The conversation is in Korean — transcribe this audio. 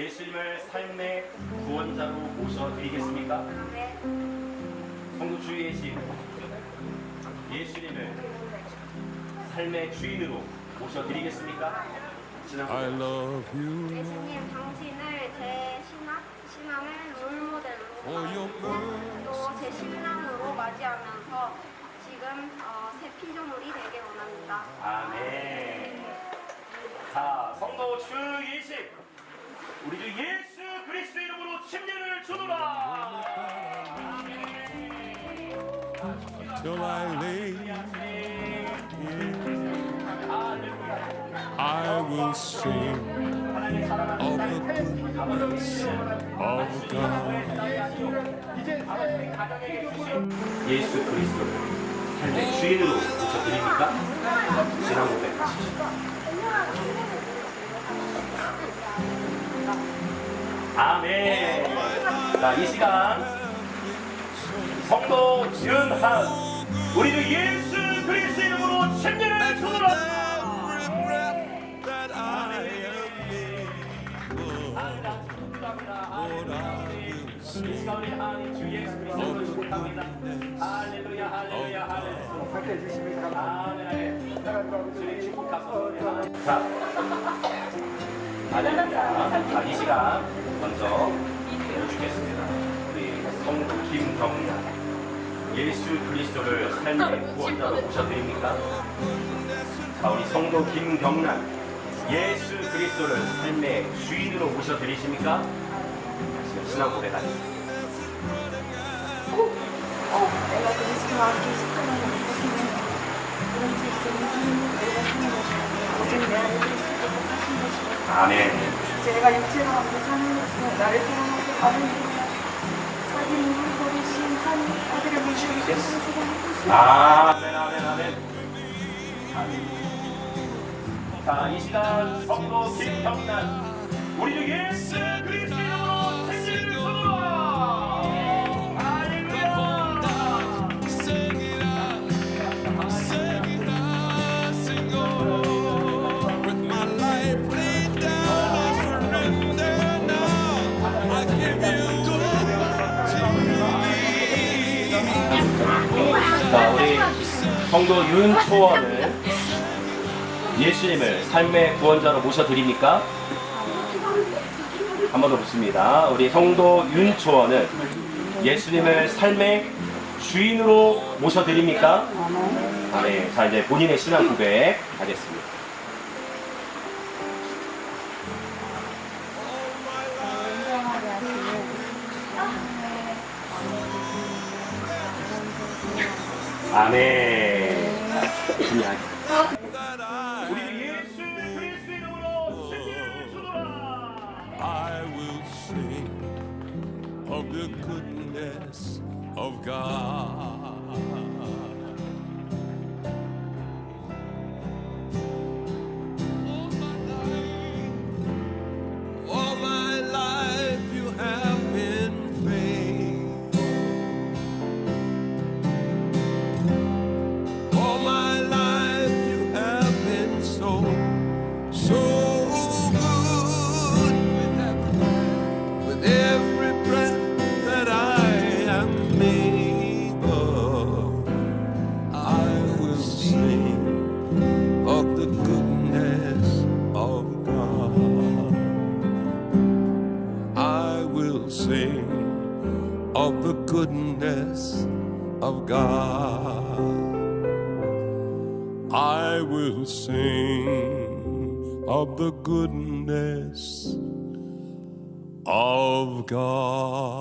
예수님을 삶의 구원자로 모셔드리겠습니까? 네. 성도 주의 신 예수님을 삶의 주인으로 모셔드리겠습니까? I love you 예수님 당신을 제 신앙, 신앙의 롤모델로 for your mercy. 또제 신랑으로 맞이하면서 지금 어, 새 피조물이 되길 원합니다. 아멘. 자, 성도 주 예수 우리 주 예수 그리스도 이름으로 침례를 주노라. till I lay I will sing of the goodness of God. 예수 그리스도를 삶의 주인으로 모셔드립니까? 신앙 고백 아멘. 자, 이 시간 성도 윤한 우리 주 예수 그리스도 이름으로 침례를 주노라. 축복합니다. 할렐루야 할렐루야 할렐루야. 아멘. 주님 축복하소서. 자, 할렐루야. 자, 이 시간 먼저 내려주겠습니다. 우리 성도 김경란. 예수 그리스도를 삶의 구원자로 모셔드립니까? 자, 우리 성도 김경란. 예수 그리스도를 삶의 주인으로 모셔드리십니까? 지금 신앙 고백 하겠습니다. 내가 그리스도와 함께 십자가를 지키는 그런 죄적인 삶을 내가 사는 것이고 오직 내 안에 그리스도께서 사신 것이고 아멘. 이제 내가 육체로 함께 사는 나를 사랑하사 자기 몸을 버리신 산 아들을 때문에 사랑하고 아멘, 아멘, 아멘. 아멘. 자, 이 시간 성도 김경란, 우리 주 예수 그리스도 성도 윤초원은 예수님을 삶의 구원자로 모셔드립니까? 한 번 더 묻습니다. 우리 성도 윤초원은 예수님을 삶의 주인으로 모셔드립니까? 아멘. 자, 이제 본인의 신앙 고백 하겠습니다. 아멘. 그냥 that I, 우리 예수 그리스도 이름으로 생기를 주노라. I will sing of the goodness of God. Of the goodness of God. I will sing of the goodness of God.